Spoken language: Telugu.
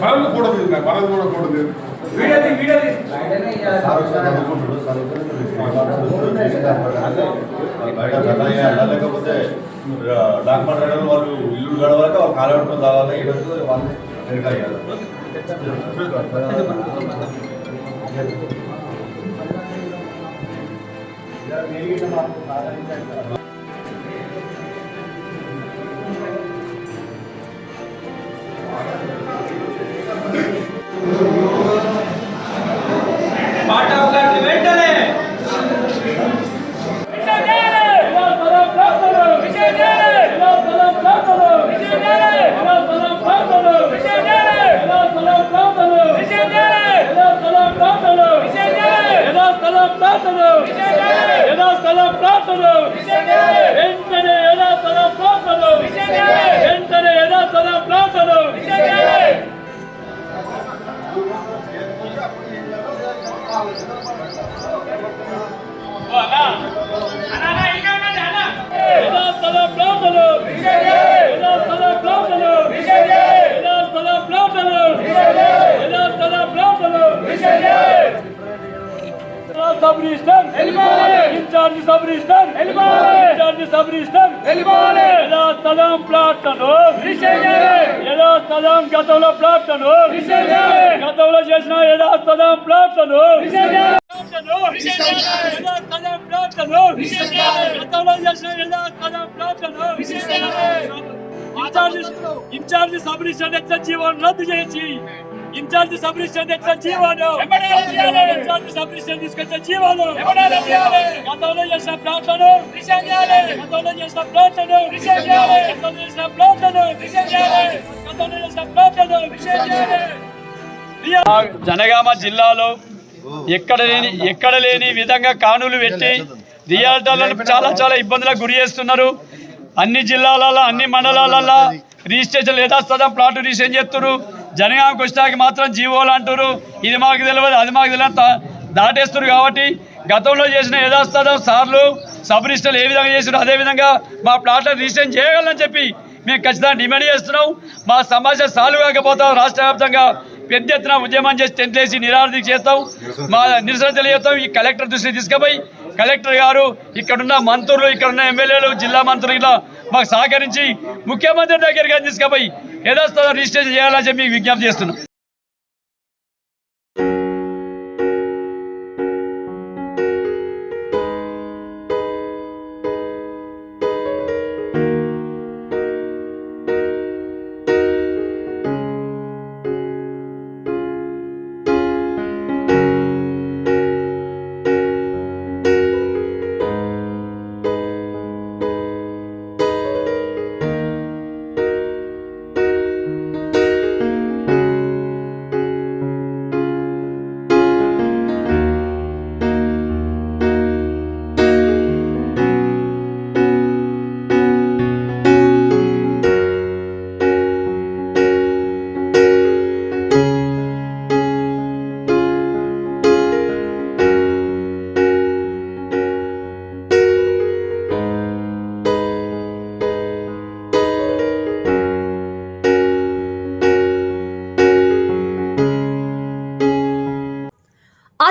మనల్ని ఫోటో తీసిన మనల్ని కూడా ఫోటో తీసి వీడియోది వీడియోది బయట చల్లగా చేయాలా? లేకపోతే డాక్టర్ రైడర్ వాళ్ళు ఇల్లు గడవక వాళ్ళు కాలబెట్టుకుని తాగాలి ఈరోజు వాళ్ళు వెనక Thank you. Incharge sub register incharge sub register ఎలా స్థలం ప్లాట్లను? ఎలా స్థలం గతంలో ప్లాట్లను? గతంలో చేసిన ఎలా స్థలం ప్లాట్లను? ఎలా స్థలం ప్లాట్లను? గతంలో చేసిన ఎలా స్థలం ప్లాట్లను? ఇన్ఛార్జ్ సబ్ రిజిస్టర్ జీవనం రద్దు చేసి ఇన్ఛార్జ్ సబ్ రిజిస్టర్ ఎట్లా జీవనం ఇన్ఛార్జ్ సబ్ రిజిస్టర్ తీసుకొచ్చే జీవనం గతంలో చేసిన ప్లాట్లను గతంలో చేసిన ప్లాట్లను గతంలో చేసిన ప్లాట్లను గతంలో చేసిన ప్లాట్లను జనగామ జిల్లాలో ఎక్కడ లేని ఎక్కడ లేని విధంగా కానులు పెట్టి రియాల్టర్లను చాలా చాలా ఇబ్బందులకు గురి చేస్తున్నారు. అన్ని జిల్లాలలో అన్ని మండలాలలో రిజిస్ట్రేషన్ యథాస్థానం ప్లాట్ రిజిస్ట్రేషన్ చేస్తున్నారు. జనగామకి వచ్చాక మాత్రం జీవోలు అంటారు ఇది మాకు తెలియదు అది మాకు తెలియదు దాటేస్తారు కాబట్టి గతంలో చేసిన యథాస్థానం సార్లు సబ్ రిజిస్టర్లు ఏ విధంగా చేసినారు అదే విధంగా మా ప్లాట్లను రిజిస్ట్రేషన్ చేయగలని చెప్పి మేము ఖచ్చితంగా డిమాండ్ చేస్తున్నాం. మా సమస్య సాల్వ్ కాకపోతాం రాష్ట్ర వ్యాప్తంగా పెద్ద ఎత్తున ఉద్యమం చేసి టెంట్లేసి నిరాధి చేస్తాం. మా నిరసన తెలియజేస్తాం ఈ కలెక్టర్ దృష్టికి తీసుకుపోయి కలెక్టర్ గారు ఇక్కడున్న మంత్రులు ఇక్కడున్న ఎమ్మెల్యేలు జిల్లా మంత్రులు ఇలా మాకు సహకరించి ముఖ్యమంత్రి దగ్గరికి తీసుకుపోయి యథాస్థానం రిజిస్ట్రేషన్ చేయాలని చెప్పి విజ్ఞప్తి చేస్తున్నాం.